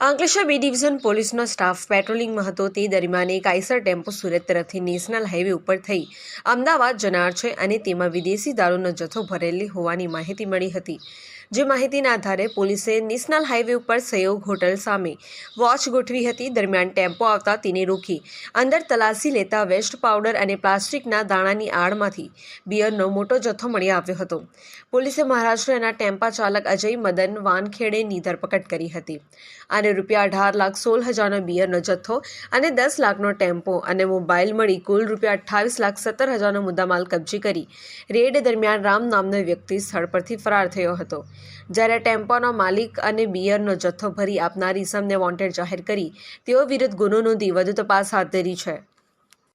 Ankleshwar B division પોલીસનો staff પેટ્રોલિંગમાં હતો તે દરમિયાન એક આઈસર ટેમ્પો સુરત તરફથી નેશનલ હાઈવે ઉપર થઈ અમદાવાદ જનાર છે અને તેમાં વિદેશી દારૂનો જથ્થો ભરેલી હોવાની માહિતી મળી હતી. જે માહિતીના આધારે પોલીસે નેશનલ હાઈવે ઉપર સહયોગ હોટલ સામે વોચ ગોઠવી હતી. દરમિયાન ટેમ્પો આવતા તેને રોકી અંદર તલાશી લેતા વેસ્ટ પાવડર અને પ્લાસ્ટિકના દાણાની આડમાંથી બિયરનો મોટો જથ્થો મળી આવ્યો હતો. પોલીસે મહારાષ્ટ્રના ટેમ્પા ચાલક અજય મદન વાનખેડેની ધરપકડ કરી હતી. અને રૂપિયા અઢાર લાખ સોળ હજારનો બિયરનો જથ્થો અને દસ લાખનો ટેમ્પો અને મોબાઈલ મળી કુલ રૂપિયા અઠ્ઠાવીસ લાખ સત્તર હજારનો મુદ્દામાલ કબજે કરી. રેડ દરમિયાન રામ નામનો વ્યક્તિ સ્થળ પરથી ફરાર થયો હતો. જ્યારે ટેમ્પોનો માલિક અને બિયરનો જથ્થો ભરી આપનાર ઇસમને વોન્ટેડ જાહેર કરી, તેઓ વિરુદ્ધ ગુનો નોંધી વધુ તપાસ હાથ ધરી છે.